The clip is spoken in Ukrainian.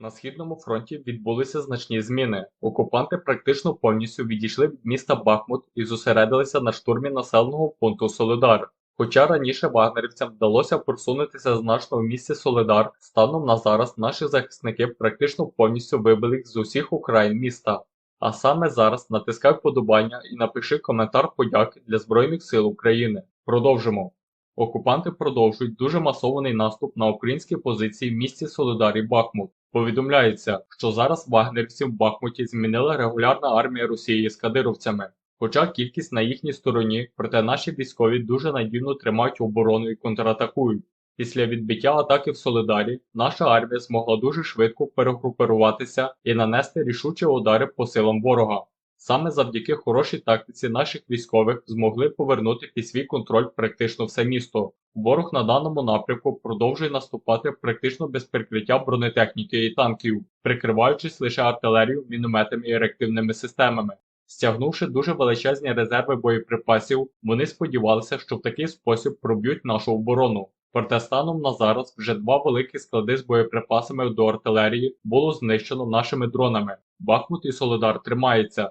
На східному фронті відбулися значні зміни. Окупанти практично повністю відійшли від міста Бахмут і зосередилися на штурмі населеного пункту Солидар. Хоча раніше вагнерівцям вдалося просунутися значно в місті Солидар, станом на зараз наші захисники практично повністю вибили їх з усіх окраїн міста. А саме зараз натискай вподобання і напиши коментар подяки для Збройних сил України. Продовжимо. Окупанти продовжують дуже масований наступ на українські позиції в місті Солидар і Бахмут. Повідомляється, що зараз вагнерівців в Бахмуті змінила регулярна армія Росії з кадировцями. Хоча кількість на їхній стороні, проте наші військові дуже надійно тримають оборону і контратакують. Після відбиття атаки в Солидарі наша армія змогла дуже швидко перегрупируватися і нанести рішучі удари по силам ворога. Саме завдяки хорошій тактиці наших військових змогли повернути під свій контроль практично все місто. Ворог на даному напрямку продовжує наступати практично без прикриття бронетехніки і танків, прикриваючись лише артилерією, мінометами і реактивними системами. Стягнувши дуже величезні резерви боєприпасів, вони сподівалися, що в такий спосіб проб'ють нашу оборону. Проте станом на зараз вже два великі склади з боєприпасами до артилерії було знищено нашими дронами. Бахмут і Солидар тримається.